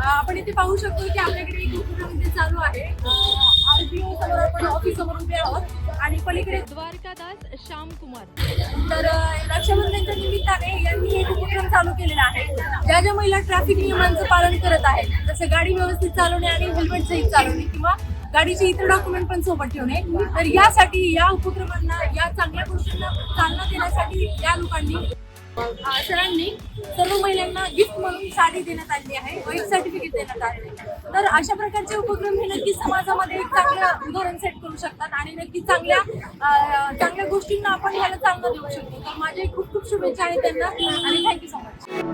आपण इथे पाहू शकतो की आपल्याकडे एक उपक्रम चालू आहे. आरटीओ समोर आपण ऑफिस समोर उभे आहोत. आणि पलीकडे द्वारकादास श्याम कुमार तर रक्षाबंधनच्या निमित्ताने यांनी एक उपक्रम चालू केलेला आहे. ज्या ज्या महिला ट्रॅफिक नियमांचं पालन करत आहेत जसं गाडी व्यवस्थित चालवणे आणि हेल्मेट सहित चालवणे किंवा गाडीचे इतर डॉक्युमेंट पण सोबत ठेवणे तर यासाठी या उपक्रमांना या चांगल्या गोष्टींना चालना देण्यासाठी या लोकांनी सरांनी सर्व गिफ्ट म्हणून साडी देण्यात आली आहे व एक सर्टिफिकेट देण्यात आले तर अशा प्रकारचे उपक्रम हे नक्की समाजामध्ये एक चांगलं उदाहरण सेट करू शकतात आणि नक्की चांगल्या चांगल्या गोष्टींना आपण ह्याला चांगलं देऊ शकतो. तर माझे खूप खूप शुभेच्छा आहेत त्यांना आणि थँक्यू सो मच